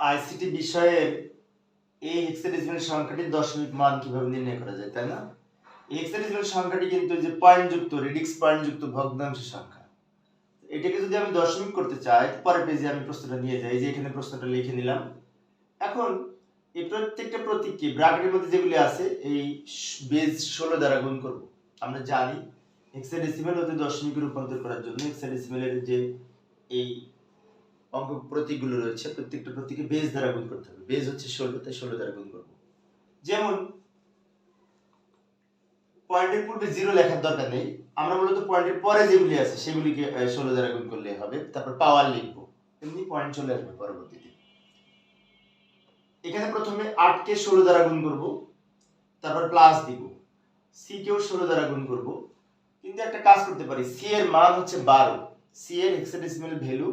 ICT বিষয়ের এই hexadecimal সংখ্যাটি দশমিক মান কীভাবে নির্ণয় করা যায়, তাই না? হেক্সাডেসিমাল সংখ্যাটি কিন্তু যে পয়েন্ট যুক্ত রেডিক্স পয়েন্ট যুক্ত ভগ্নাংশ সংখ্যা। এটাকে যদি আমি দশমিক করতে চাই, পরের পেজে আমি প্রশ্নটা নিয়ে যাই যে এখানে প্রশ্নটা লিখে নিলাম। এখন, এই প্রত্যেকটা প্রতীককে ব্র্যাকেটের মধ্যে যেগুলি আছে, এই বেজ ষোলো দ্বারা গুণ করব। আমরা জানি হেক্সাডেসিমাল হতে দশমিকে রূপান্তর করার জন্য হেক্সাডেসিমালের যে এই অঙ্ক প্রতীকগুলো রয়েছে, প্রত্যেকটা প্রতীকে বেজ দ্বারা গুণ করতে হবে। বেজ হচ্ছে ষোলো, তাই ষোলো দ্বারা গুণ করব। যেমন পয়েন্টের পূর্বে জিরো লেখার দরকার নেই। আমরা মূলত পয়েন্টের পরে যেগুলি আছে, সেগুলিকে ষোলো দ্বারা গুণ করলে হবে। তারপর পাওয়ার লিখব। এমনি পয়েন্ট চলে আসবে পরবর্তীতে। এখানে প্রথমে আটকে ষোলো দ্বারা গুণ করব। তারপর প্লাস দিব। সি কেও ষোলো দ্বারা গুণ করব। কিন্তু একটা কাজ করতে পারি। সি এর মান হচ্ছে বারো। সি এর হেক্সাডেসিমাল ভ্যালু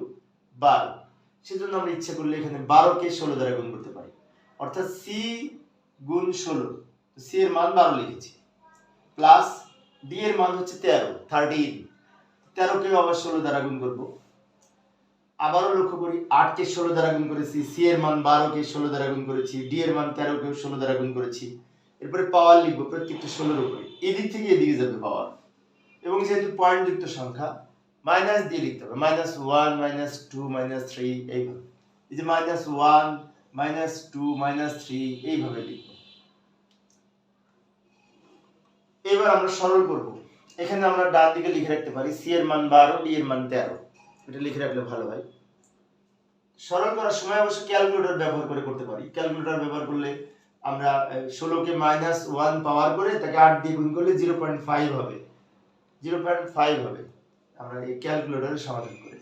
বারো। সেজন্য আমরা ইচ্ছে করলে এখানে বারোকে ষোলো দ্বারা গুণ করতে পারি। অর্থাৎ সি গুণ ষোলো। সি এর মান বারো লিখেছি। প্লাস ডি এর মান হচ্ছে তেরো থার্টিন তেরোকে আবার ষোলো দ্বারা গুণ করব। আবারও লক্ষ্য করি, আটকে ষোলো দ্বারা গুণ করেছি, সি এর মান বারোকে ষোলো দ্বারা গুণ করেছি, ডি এর মান তেরোকে ষোলো দ্বারা গুণ করেছি। এরপরে পাওয়ার লিখব প্রত্যেকটা ষোলোর উপরে। এদিক থেকে এদিকে যাবে পাওয়ার এবং যেহেতু পয়েন্ট যুক্ত সংখ্যা মাইনাস দিয়ে লিখতে হবে মাইনাস ওয়ান মাইনাস টু এইভাবে। এই যে minus one minus two minus three এইভাবে লিখব। এবার আমরা সরল করব। এখানে আমরা ডান দিকে লিখে রাখতে পারি সি এর মান বারো ডি এর মান তেরো। এটা লিখে রাখলে ভালো হয়। সরল করার সময় অবশ্য ক্যালকুলেটর ব্যবহার করে করতে পারি। ক্যালকুলেটর ব্যবহার করলে আমরা ষোলোকে মাইনাস ওয়ান পাওয়ার করে তাকে আট দিয়ে গুণ করলে জিরো পয়েন্ট ফাইভ হবে। জিরো পয়েন্ট ফাইভ হবে। আমরা এই ক্যালকুলেটরে সমাধান করি।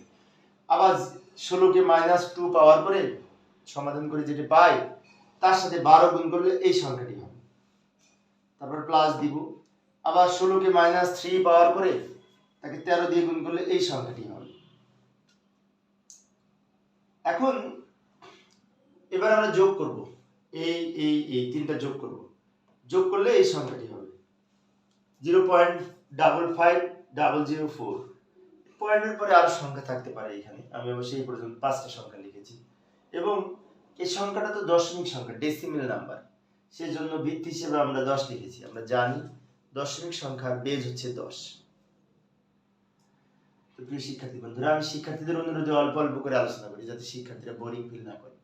আবার ষোলোকে মাইনাস টু পাওয়ার পরে সমাধান করে যেটা পাই, তার সাথে বারো গুণ করলে এই সংখ্যাটি হবে। তারপর প্লাস দিব। আবার ষোলোকে মাইনাস থ্রি পাওয়ার পরে তাকে তেরো দিয়ে গুণ করলে এই সংখ্যাটি হবে। এখন এবার আমরা যোগ করব। এই এই এই তিনটা যোগ করব। যোগ করলে এই সংখ্যাটি হবে। Zero point double five double zero four পয়েন্টের পরে আরও সংখ্যা থাকতে পারে এখানে। আমি অবশ্যই এই পর্যন্ত পাঁচটা সংখ্যা লিখেছি। এবং এই সংখ্যাটা তো দশমিক সংখ্যা ডেসিমেল নাম্বার সেজন্য ভিত্তি হিসেবে আমরা দশ লিখেছি। আমরা জানি দশমিক সংখ্যার বেজ হচ্ছে দশ। তো প্রিয় শিক্ষার্থী বন্ধুরা, আমি শিক্ষার্থীদের অনুরোধে অল্প অল্প করে আলোচনা করি যাতে শিক্ষার্থীরা বোরিং ফিল না করে।